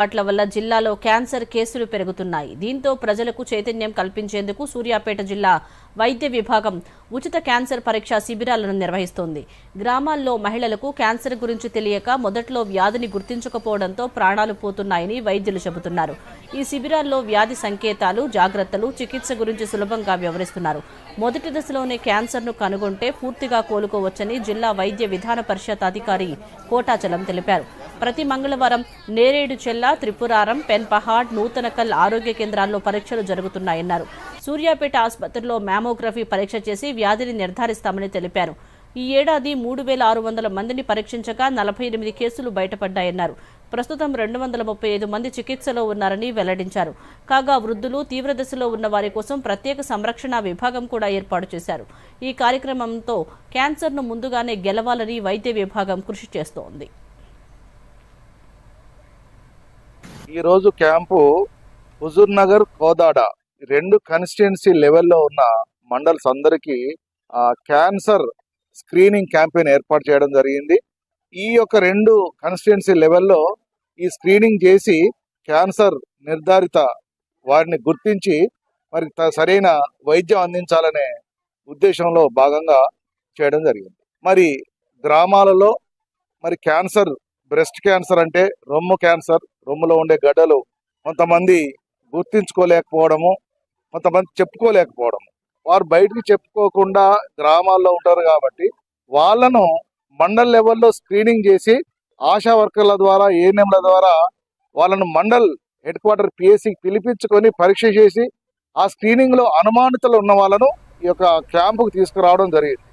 వాట్ల వల్ల జిల్లాలో క్యాన్సర్ కేసులు పెరుగుతున్నాయి. దీంతో ప్రజలకు చైతన్యం కల్పించేందుకు సూర్యాపేట జిల్లా వైద్య విభాగం ఉచిత క్యాన్సర్ పరీక్ష శిబిరాలను నిర్వహిస్తోంది. గ్రామాల్లో మహిళలకు క్యాన్సర్ గురించి తెలియక మొదట్లో వ్యాధిని గుర్తించకపోవడంతో ప్రాణాలు పోతున్నాయని వైద్యులు చెబుతున్నారు. ఈ శిబిరాల్లో వ్యాధి సంకేతాలు జాగ్రత్తలు చికిత్స గురించి సులభంగా వివరిస్తున్నారు. మొదటి దశలోనే క్యాన్సర్ను కనుగొంటే పూర్తిగా కోలుకోవచ్చని జిల్లా వైద్య విధాన పరిషత్ అధికారి కోటాచలం తెలిపారు. ప్రతి మంగళవారం నేరేడు చెల్ల త్రిపురారం పెన్పహాడ్ నూతనకల్ ఆరోగ్య కేంద్రాల్లో పరీక్షలు జరుగుతున్నాయన్నారు. సూర్యాపేట ఆసుపత్రిలో మ్యామోగ్రఫీ పరీక్ష చేసి వ్యాధిని నిర్ధారిస్తామని తెలిపారు. ఈ ఏడాది మూడు వేల ఆరు వందల మందిని పరీక్షించగా నలభై ఎనిమిది కేసులు బయటపడ్డాయన్నారు. ప్రస్తుతం రెండు వందల ముప్పై ఐదు మంది చికిత్సలో ఉన్నారని వెల్లడించారు. కాగా వృద్ధులు తీవ్ర దశలో ఉన్న వారి కోసం ప్రత్యేక సంరక్షణ విభాగం కూడా ఏర్పాటు చేశారు. ఈ కార్యక్రమంతో క్యాన్సర్ను ముందుగానే గెలవాలని వైద్య విభాగం కృషి చేస్తోంది. ఈరోజు క్యాంపు హుజూర్ నగర్ కోదాడ ఈ రెండు కాన్స్టిట్యున్సీ లెవెల్లో ఉన్న మండల్స్ అందరికీ క్యాన్సర్ స్క్రీనింగ్ క్యాంపెయిన్ ఏర్పాటు చేయడం జరిగింది. ఈ యొక్క రెండు కాన్స్టిట్యున్సీ లెవెల్లో ఈ స్క్రీనింగ్ చేసి క్యాన్సర్ నిర్ధారిత వారిని గుర్తించి మరి త- సరైన వైద్యం అందించాలనే ఉద్దేశంలో భాగంగా చేయడం జరిగింది. మరి గ్రామాలలో మరి క్యాన్సర్ బ్రెస్ట్ క్యాన్సర్ అంటే రొమ్ము క్యాన్సర్ రొమ్ములో ఉండే గడ్డలు కొంతమంది గుర్తించుకోలేకపోవడము కొంతమంది చెప్పుకోలేకపోవడము. వారు బయటికి చెప్పుకోకుండా గ్రామాల్లో ఉంటారు కాబట్టి వాళ్ళను మండల్ లెవెల్లో స్క్రీనింగ్ చేసి ఆశా వర్కర్ల ద్వారా ఏఎన్ఎంల ద్వారా వాళ్ళను మండల్ హెడ్ క్వార్టర్ పిఎస్సికి పిలిపించుకొని పరీక్ష చేసి ఆ స్క్రీనింగ్లో అనుమానితులు ఉన్న వాళ్ళను ఈ యొక్క క్యాంపుకు తీసుకురావడం జరిగింది.